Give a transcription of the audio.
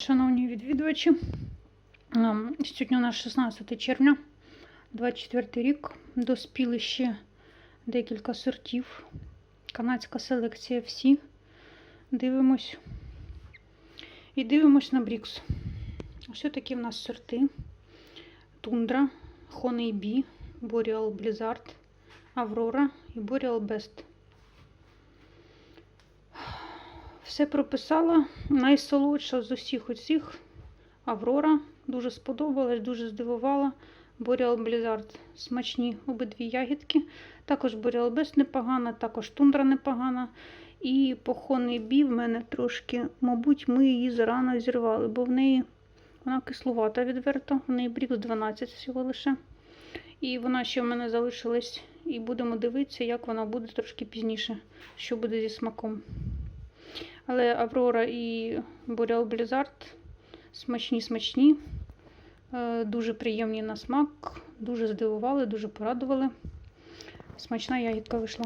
Шановні відвідувачі, ем, сьогодні у нас 16 червня, 24 рік. Доспіли ще декілька сортів. Канадська селекція всі. Дивимось. І дивимось на Брікс. Ось такі в нас сорти. Тундра, Honey Bee, Boreal Blizzard, Aurora і Boreal Best. Все прописала. Найсолодша з усіх оцих Аврора. Дуже сподобалась, дуже здивувала. Boreal Blizzard смачні обидві ягідки. Також Boreal Best непогана, також тундра непогана. І похоний бі в мене трошки, мабуть, ми її зарано зірвали, бо в неї вона кислувата відверто. В неї брікс 12 всього лише. І вона ще в мене залишилась. І будемо дивитися, як вона буде трошки пізніше, що буде зі смаком. Але Аврора і Boreal Blizzard смачні, смачні, е, дуже приємні на смак, дуже здивували, дуже порадували. Смачна ягідка вийшла.